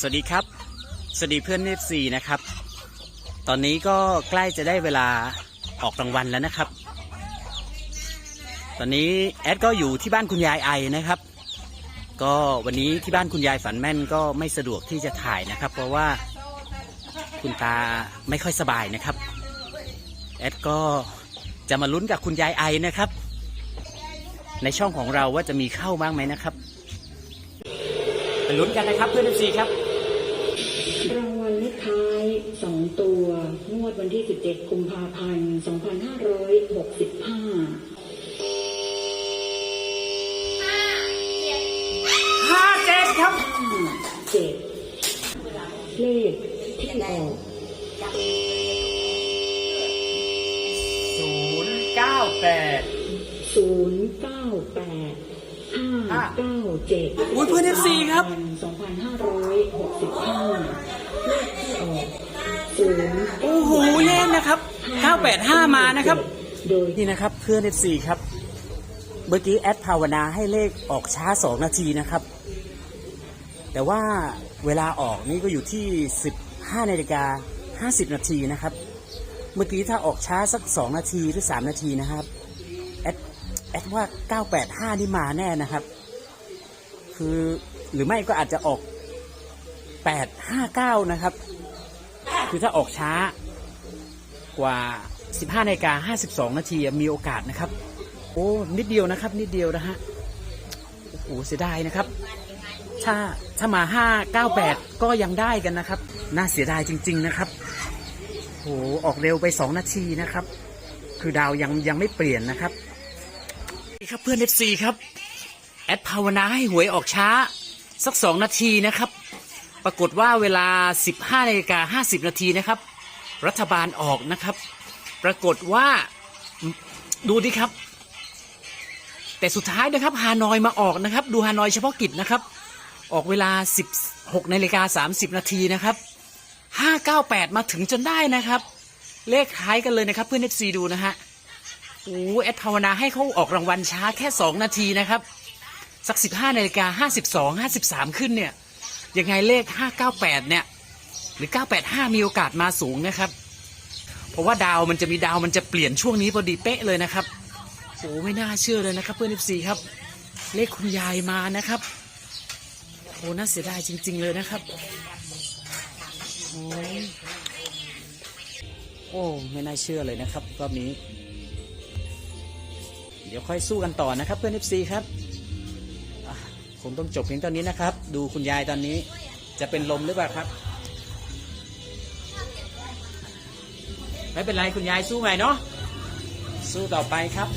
สวัสดีครับ สวัสดีเพื่อนเอฟซีนะครับ ตอนนี้ก็ใกล้จะได้เวลาออกรางวัลแล้วนะครับ ตอนนี้แอดก็อยู่ที่บ้านคุณยายไอนะครับ ก็วันนี้ที่บ้านคุณยายฝันแม่นก็ไม่สะดวกที่จะถ่ายนะครับ เพราะว่าคุณตาไม่ค่อยสบายนะครับ แอดก็จะมาลุ้นกับคุณยายไอนะครับ ในช่องของเราว่าจะมีเข้าบ้างไหมนะครับ ไปลุ้นกันนะครับเพื่อนเอฟซีครับรางวัลเลขท้ายสองตัว งวดวันที่ 17 กุมภาพันธ์ 2565 ห้าเจ็ดครับเจ็ดเลขที่ออกศูนย์เก้าแปดศูนย์เก้าแปด ห้าเก้าเจ็ดอุ๊ยเพื่อน FC ครับสองพันห้าร้อยหกสิบห้าเลขที่ออกศูนย์โอ้โหเล่นนะครับเก้าแปดห้ามานะครับโดยนี่นะครับเพื่อน FC ครับ เมื่อกี้แอดภาวนาให้เลขออกช้า2นาทีนะครับ แต่ว่าเวลาออกนี่ก็อยู่ที่15นาฬิกา50นาทีนะครับ เมื่อกี้ถ้าออกช้าสัก2นาทีหรือ3นาทีนะครับแอดแอดว่า 985 นี่มาแน่นะครับ คือหรือไม่ก็อาจจะออก 859 นะครับ คือถ้าออกช้ากว่า 15นาฬิกา52 นาทีมีโอกาสนะครับ โอ้นิดเดียวนะครับ นิดเดียวนะฮะโอ้โหเสียดายนะครับ ถ้าถ้ามา 598 ก็ยังได้กันนะครับ น่าเสียดายจริง ๆนะครับโอ้โหออกเร็วไป 2 นาทีนะครับ คือดาวยังยังไม่เปลี่ยนนะครับีครับเพื่อน FC ครับ แอดภาวนาให้หวยออกช้า สัก2นาทีนะครับ ปรากฏว่าเวลา 15นาฬิกา50 นาทีนะครับ รัฐบาลออกนะครับ ปรากฏว่าดูดิครับ แต่สุดท้ายนะครับฮานอยมาออกนะครับ ดูฮานอยเฉพาะกิจนะครับ ออกเวลา 16นาฬิกา30 นาทีนะครับ 598 มาถึงจนได้นะครับ เลขท้ายกันเลยนะครับเพื่อน FC ดูนะฮะ โอ้แอดภาวนาให้เขาออกรางวัลช้าแค่2นาทีนะครับ สัก15นาฬิกา52 53ขึ้นเนี่ย ยังไงเลข598เก้าแปดเนี่ย หรือ985มีโอกาสมาสูงนะครับ เพราะว่าดาวมันจะมีดาวมันจะเปลี่ยนช่วงนี้พอดีเป๊ะเลยนะครับโอ้ไม่น่าเชื่อเลยนะครับ เพื่อน FC ครับ เลขคุณยายมานะครับโอ้น่าเสียดายจริง ๆ เลยนะครับโอ้โอ้ไม่น่าเชื่อเลยนะครับรอบนี้ ดี๋ยวค่อยสู้กันต่อนะครับเพื่อนเอฟซีครับอะคงต้องจบเพียงเท่านี้นะครับ ดูคุณยายตอนนี้จะเป็นลมหรือเปล่าครับ ไม่เป็นไรคุณยายสู้ใหม่เนาะสู้ต่อไปครับ